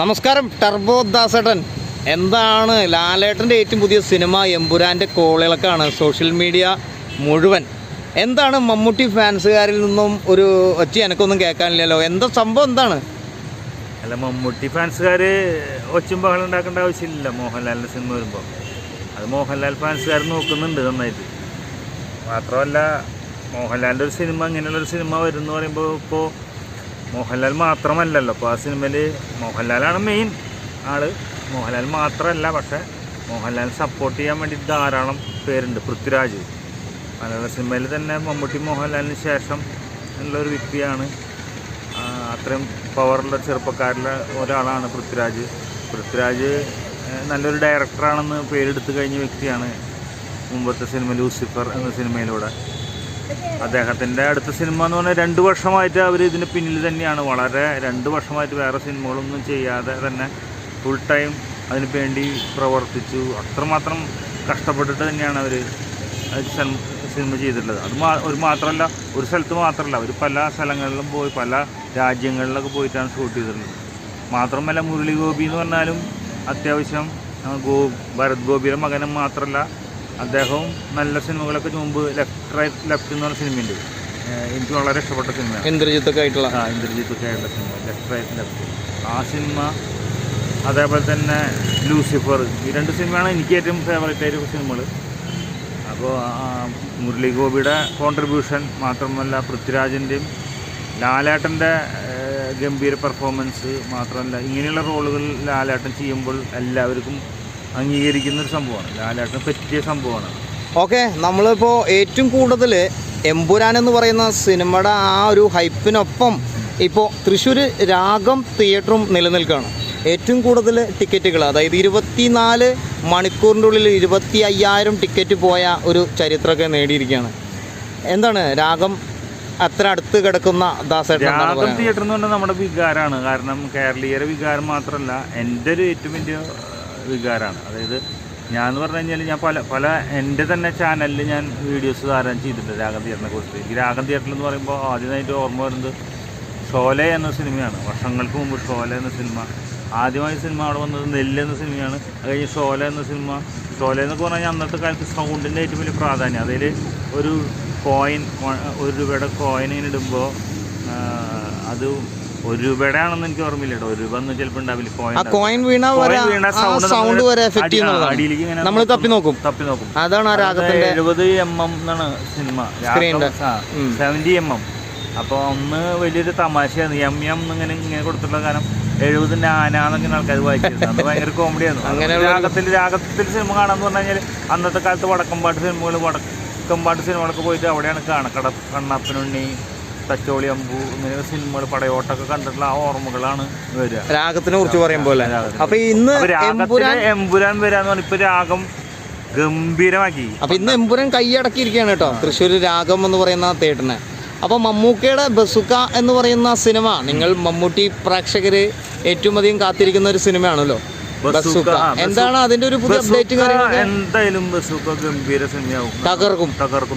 നമസ്കാരം ടർബോ ദാസേട്ടൻ. എന്താണ് ലാലേട്ടന്റെ ഏറ്റവും പുതിയ സിനിമ എമ്പുരാന്റെ കോളിളക്കാണ്? സോഷ്യൽ മീഡിയ മുഴുവൻ. എന്താണ് മമ്മൂട്ടി ഫാൻസുകാരിൽ നിന്നും ഒരു ഒച്ച എനക്കൊന്നും കേൾക്കാനില്ലല്ലോ? എന്താ സംഭവം എന്താണ്? അല്ല മമ്മൂട്ടി ഫാൻസുകാർ ഒച്ചും ബഹളം ഉണ്ടാക്കേണ്ട ആവശ്യമില്ല മോഹൻലാലിന്റെ സിനിമ വരുമ്പോൾ അത് മോഹൻലാൽ ഫാൻസുകാർ നോക്കുന്നുണ്ട് നന്നായിട്ട്. മാത്രമല്ല മോഹൻലാലിന്റെ ഒരു സിനിമ ഇങ്ങനെയുള്ളൊരു സിനിമ വരുന്നു പറയുമ്പോൾ ഇപ്പോൾ മോഹൻലാൽ മാത്രമല്ലല്ലോ. അപ്പോൾ ആ സിനിമയിൽ മോഹൻലാലാണ് മെയിൻ ആൾ. മോഹൻലാൽ മാത്രമല്ല പക്ഷേ മോഹൻലാൽ സപ്പോർട്ട് ചെയ്യാൻ വേണ്ടി ധാരാളം പേരുണ്ട്. പൃഥ്വിരാജ്. മലയാള സിനിമയിൽ തന്നെ മമ്മൂട്ടി മോഹൻലാലിന് ശേഷം ഉള്ളൊരു വ്യക്തിയാണ്. അത്രയും പവറുള്ള ചെറുപ്പക്കാരിലെ ഒരാളാണ് പൃഥ്വിരാജ്. പൃഥ്വിരാജ് നല്ലൊരു ഡയറക്ടറാണെന്ന് പേരെടുത്ത് കഴിഞ്ഞ വ്യക്തിയാണ് മുമ്പത്തെ സിനിമ ലൂസിഫർ എന്ന സിനിമയിലൂടെ. അദ്ദേഹത്തിന്റെ അടുത്ത സിനിമ എന്ന് പറഞ്ഞാൽ രണ്ട് വർഷമായിട്ട് അവർ ഇതിന് പിന്നിൽ തന്നെയാണ്. വളരെ രണ്ട് വർഷമായിട്ട് വേറെ സിനിമകളൊന്നും ചെയ്യാതെ തന്നെ ഫുൾ ടൈം അതിന് വേണ്ടി പ്രവർത്തിച്ചു. അത്രമാത്രം കഷ്ടപ്പെട്ടിട്ട് തന്നെയാണ് അവർ സിനിമ ചെയ്തിട്ടുള്ളത്. അത് മാ ഒരു മാത്രമല്ല ഒരു സ്ഥലത്ത് മാത്രമല്ല അവർ പല സ്ഥലങ്ങളിലും പോയി പല രാജ്യങ്ങളിലൊക്കെ പോയിട്ടാണ് ഷൂട്ട് ചെയ്തിട്ടുള്ളത്. മാത്രമല്ല മുരളി ഗോപി എന്ന് പറഞ്ഞാലും അത്യാവശ്യം ഗോ ഭരത് ഗോപിയുടെ മകനും മാത്രമല്ല അദ്ദേഹവും നല്ല സിനിമകളൊക്കെ മുമ്പ് ലെഫ്റ്റ് റൈറ്റ് ലെഫ്റ്റ് എന്ന് പറഞ്ഞ സിനിമയുണ്ട്. എനിക്ക് വളരെ ഇഷ്ടപ്പെട്ട സിനിമയാണ്. ഇന്ദ്രജിത്തൊക്കെ ആയിട്ടുള്ള? ആ ഇന്ദ്രജിത്ത് ഒക്കെ ആയിട്ടുള്ള സിനിമ. Left right left. ആ സിനിമ അതേപോലെ തന്നെ ലൂസിഫർ. ഈ രണ്ട് സിനിമയാണ് എനിക്ക് ഏറ്റവും ഫേവറേറ്റ് ആയിട്ടുള്ള സിനിമകൾ അപ്പോൾ മുരളി ഗോപിയുടെ കോൺട്രിബ്യൂഷൻ മാത്രമല്ല പൃഥ്വിരാജിന്റെയും ലാലേട്ടന്റെ ഗംഭീര പെർഫോമൻസ് മാത്രമല്ല ഇങ്ങനെയുള്ള റോളുകൾ ലാലേട്ടൻ ചെയ്യുമ്പോൾ എല്ലാവർക്കും അംഗീകരിക്കുന്ന ഒരു സംഭവമാണ്. ലാലേട്ടന് പറ്റിയ സംഭവമാണ്. ഓക്കെ നമ്മളിപ്പോൾ ഏറ്റവും കൂടുതൽ എമ്പുരാൻ എന്ന് പറയുന്ന സിനിമയുടെ ആ ഒരു ഹൈപ്പിനൊപ്പം ഇപ്പോൾ തൃശ്ശൂർ രാഗം തിയേറ്ററും നിലനിൽക്കുകയാണ്. ഏറ്റവും കൂടുതൽ ടിക്കറ്റുകൾ അതായത് ഇരുപത്തിനാല് മണിക്കൂറിന്റെ ഉള്ളിൽ ഇരുപത്തി അയ്യായിരം ടിക്കറ്റ് പോയ ഒരു ചരിത്രമൊക്കെ നേടിയിരിക്കുകയാണ്. എന്താണ് രാഗം അത്ര അടുത്ത് കിടക്കുന്ന ദാസേട്ടൻ രാഗം തിയേറ്റർ എന്ന് പറഞ്ഞാൽ നമ്മുടെ വികാരമാണ് കാരണം കേരളീയരെ വികാരം മാത്രമല്ല എന്റെ ഒരു ഏറ്റവും വലിയ വികാരമാണ് അതായത് ഞാൻ എന്ന് പറഞ്ഞു കഴിഞ്ഞാൽ ഞാൻ പല പല എന്റെ തന്നെ ചാനലിൽ ഞാൻ വീഡിയോസ് ധാരാളം ചെയ്തിട്ടുണ്ട് രാഗം തിയേറ്ററിനെ കുറിച്ച്. എനിക്ക് രാഗം തിയേറ്ററിൽ എന്ന് പറയുമ്പോൾ ആദ്യമായിട്ട് ഓർമ്മ വരുന്നത് ഷോല എന്ന സിനിമയാണ്. വർഷങ്ങൾക്ക് മുമ്പ് ഷോല എന്ന സിനിമ. ആദ്യമായി സിനിമ അവിടെ വന്നത് നെല്ല് എന്ന സിനിമയാണ്. അത് കഴിഞ്ഞ് ഷോല എന്ന സിനിമ. ഷോല എന്നൊക്കെ പറഞ്ഞാൽ അന്നത്തെ കാലത്ത് സൗണ്ടിന്റെ ഏറ്റവും വലിയ പ്രാധാന്യം. അതിൽ ഒരു കോയിൻ ഒരു രൂപയുടെ കോയിൻ ഇടുമ്പോൾ അത് ഒരു രൂപയുടെ ആണെന്ന് എനിക്ക് ഓർമ്മയില്ല കേട്ടോ. ഒരു രൂപ ചിലപ്പോൾ ഉണ്ടാവില്ല. കോയിൻ ആ കോയിൻ വീണ വരെ സൗണ്ട് വരെ എഫക്റ്റ് അടി- ചെയ്യുന്നതാണ്. നമ്മൾ തപ്പി നോക്കും. തപ്പി നോക്കും. അതാണ് ആ രാഗത്തിന്റെ എഴുപത് എം എം എന്നാണ് സിനിമ. Screen ന്റെ. ഉം. Seventy M M. അപ്പോൾ ഒന്ന് വലിയൊരു തമാശയാണ് എം എം എന്നിങ്ങനെ ഇങ്ങനെ കൊടുത്തിട്ടുള്ള കാരണം എഴുപതിന്റെ ആനാന്നൊക്കെ ആൾക്കാർ വായിച്ചിരുന്നു അത് ഭയങ്കര കോമഡിയാണ് അങ്ങനെയുള്ള- രാഗത്തിൽ രാഗത്തിൽ സിനിമ കാണാന്ന് പറഞ്ഞു കഴിഞ്ഞാൽ അന്നത്തെ കാലത്ത് വടക്കമ്പാട്ട് സിനിമകൾ വടക്കമ്പാട്ട് സിനിമകളൊക്കെ പോയിട്ട് അവിടെയാണ് കാണക്കട കട കണ്ണപ്പനുണ്ണി തച്ചോളി അമ്പു ഇങ്ങനെ സിനിമകൾ പടയോട്ടൊക്കെ കണ്ടിട്ടുള്ള ആ ഓർമ്മകളാണ് വരിക. രാഗത്തിനെ കുറിച്ച് പറയുമ്പോൾ പോലെ അപ്പൊ ഇന്ന് എമ്പുരാൻ വരാന്ന് പറഞ്ഞ ഇപ്പൊ രാഗം ഗംഭീരമാക്കി. അപ്പൊ ഇന്ന് എമ്പുരാൻ കൈയടക്കിയിരിക്കുകയാണ് കേട്ടോ. തൃശ്ശൂർ രാഗം എന്ന് പറയുന്ന തേട്ടനെ. അപ്പോൾ മമ്മൂക്കയുടെ ബസുക്ക എന്ന് പറയുന്ന സിനിമ നിങ്ങൾ മമ്മൂട്ടി പ്രേക്ഷകര് ഏറ്റവും അധികം കാത്തിരിക്കുന്ന ഒരു സിനിമയാണല്ലോ. ബസൂക്ക, എന്താണ് അതിന്റെ ഒരു പുതിയ അപ്ഡേറ്റ് എന്തായാലും ബസുക്ക ഗംഭീര സിനിമയാവും. തകർക്കും. തകർക്കും.